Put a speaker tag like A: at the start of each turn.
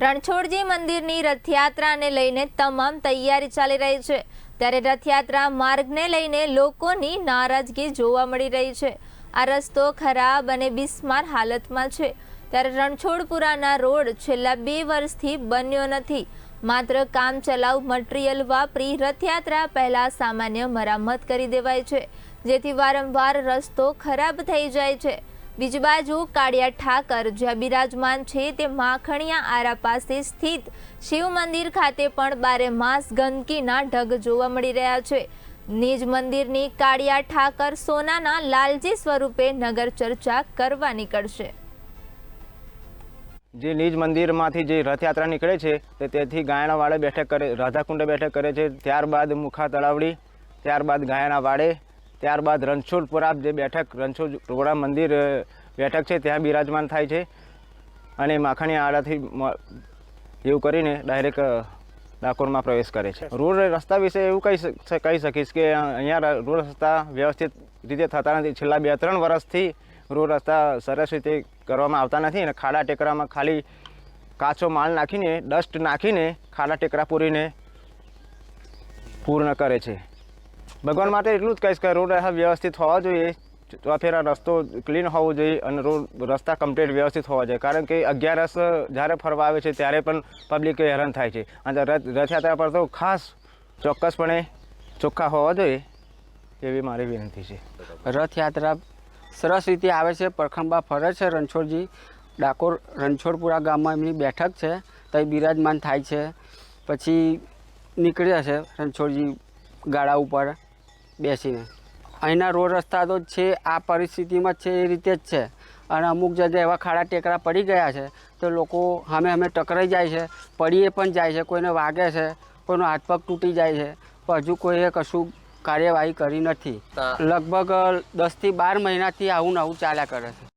A: રણછોડજી મંદિરની રથયાત્રાને લઈને તમામ તૈયારી ચાલી રહી છે. ત્યારે રથયાત્રા માર્ગને લઈને લોકોની નારાજગી જોવા મળી રહી છે. આ રસ્તો ખરાબ અને બિસ્માર હાલતમાં છે. ત્યારે રણછોડપુરાના રોડ છેલ્લા બે વર્ષથી બન્યો નથી. માત્ર કામ ચલાઉ મટીરિયલ વાપરી રથયાત્રા પહેલાં સામાન્ય મરામત કરી દેવાય છે. જેથી વારંવાર રસ્તો ખરાબ થઈ જાય છે. બીજી બાજુ કાળિયા ઠાકર જ્યાં બિરાજમાન છે તે માખણિયા આરા પાસે સ્થિત શિવ મંદિર ખાતે પણ બારે માસ ગંદકીના ઢગ જોવા મળી રહ્યા છે. નિજ મંદિરની કાળિયા ઠાકર સોનાના લાલજી સ્વરૂપે નગર ચર્ચા કરવા નીકળશે.
B: જે નિજ મંદિરમાંથી જે રથયાત્રા નીકળે છે તે તેથી ગાયણાવાડે બેઠક કરે, રાધાકુંડે બેઠક કરે છે. ત્યારબાદ મુખા તળાવડી ત્યારબાદ ગાયણાવાડે ત્યારબાદ રણછોડપુરા જે બેઠક રણછોડપુરા મંદિર બેઠક છે, ત્યાં બિરાજમાન થાય છે. અને માખણી આડાથી એવું કરીને ડાયરેક્ટ ડાકોરમાં પ્રવેશ કરે છે. રોડ રસ્તા વિશે એવું કહી કહી શકીશ કે અહીંયા રોડ રસ્તા વ્યવસ્થિત રીતે થતા નથી. છેલ્લા બે ત્રણ વર્ષથી રોડ રસ્તા સરસ રીતે કરવામાં આવતા નથી અને ખાડા ટેકરામાં ખાલી કાચો માલ નાખીને, ડસ્ટ નાખીને ખાડા ટેકરા પૂરીને પૂર્ણ કરે છે. ભગવાન માટે એટલું જ કહીશ કે રોડ વ્યવસ્થિત હોવા જોઈએ. ચોફેરા રસ્તો ક્લીન હોવો જોઈએ અને રોડ રસ્તા કમ્પ્લીટ વ્યવસ્થિત હોવા જોઈએ. કારણ કે અગિયારસ જ્યારે ફરવા આવે છે ત્યારે પણ પબ્લિક હેરાન થાય છે. અને રથ, રથયાત્રા પર તો ખાસ ચોક્કસપણે ચોખ્ખા હોવા જોઈએ એવી મારી વિનંતી છે.
C: રથયાત્રા સરસ રીતે આવે છે. પરખંબા ફરે છે રણછોડજી. ડાકોર, રણછોડપુરા ગામમાં એમની બેઠક છે. ત્યાં બિરાજમાન થાય છે. પછી નીકળ્યા છે રણછોડજી ગાળા ઉપર. બેસીને. અહીંના રોડ રસ્તા તો છે આ પરિસ્થિતિમાં જ છે એ રીતે જ છે. અને અમુક જગ્યાએ એવા ખાડા ટેકરા પડી ગયા છે તો લોકો સામે સામે ટકરાઈ જાય છે પડીએ પણ જાય છે કોઈને વાગે છે કોઈનો હાથ પગ તૂટી જાય છે પણ હજુ કોઈએ કશું કાર્યવાહી કરી નથી. લગભગ દસથી બાર મહિનાથી આવું ને આવું ચાલ્યા કરે છે.